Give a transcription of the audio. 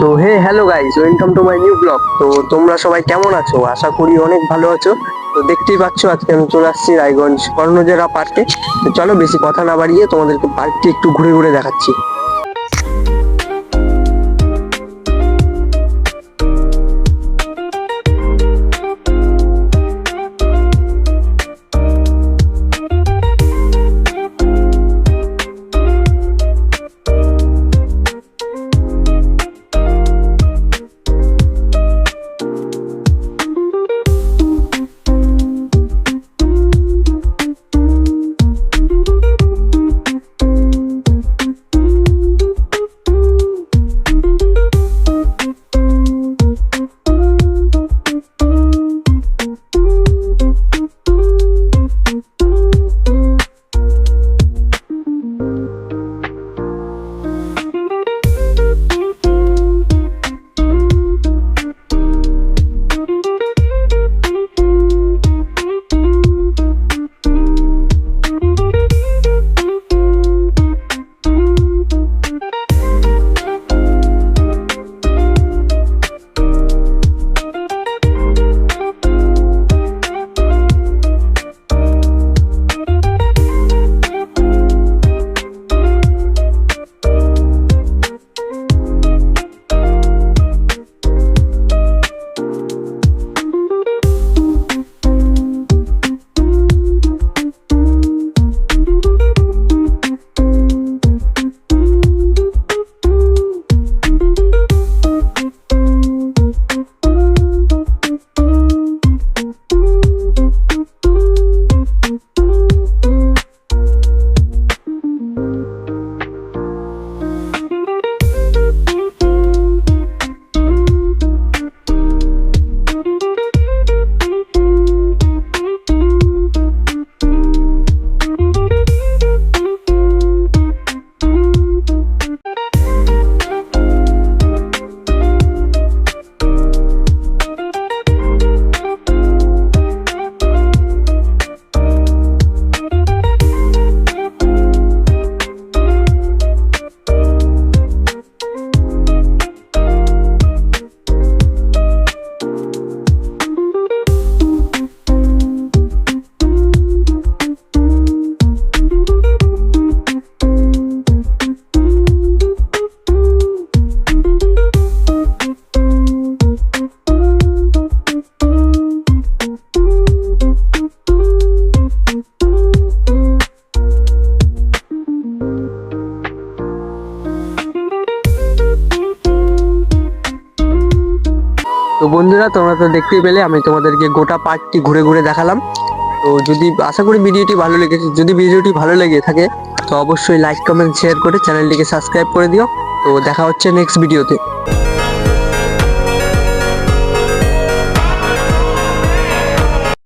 তো hey hello guys welcome to my new blog তো তোমরা সবাই কেমন আছো? আশা করি অনেক ভালো আছো। তো দেখতেই পাচ্ছ, আজকে আমি চলে আসছি রায়গঞ্জ কর্ণজেরা পার্কে তো চলো, বেশি কথা না বাড়িয়ে তোমাদেরকে পার্কটি একটু ঘুরে ঘুরে দেখাচ্ছি। বন্ধুরা, তোমরা তো দেখতেই পেলে, আমি তোমাদেরকে গোটা পার্কটি ঘুরে ঘুরে দেখালাম। তো যদি, আশা করি ভিডিওটি ভালো লেগেছে। যদি ভিডিওটি ভালো লেগে থাকে, তো অবশ্যই লাইক কমেন্ট শেয়ার করে চ্যানেলটিকে সাবস্ক্রাইব করে দিও। তো দেখা হচ্ছে নেক্সট ভিডিওতে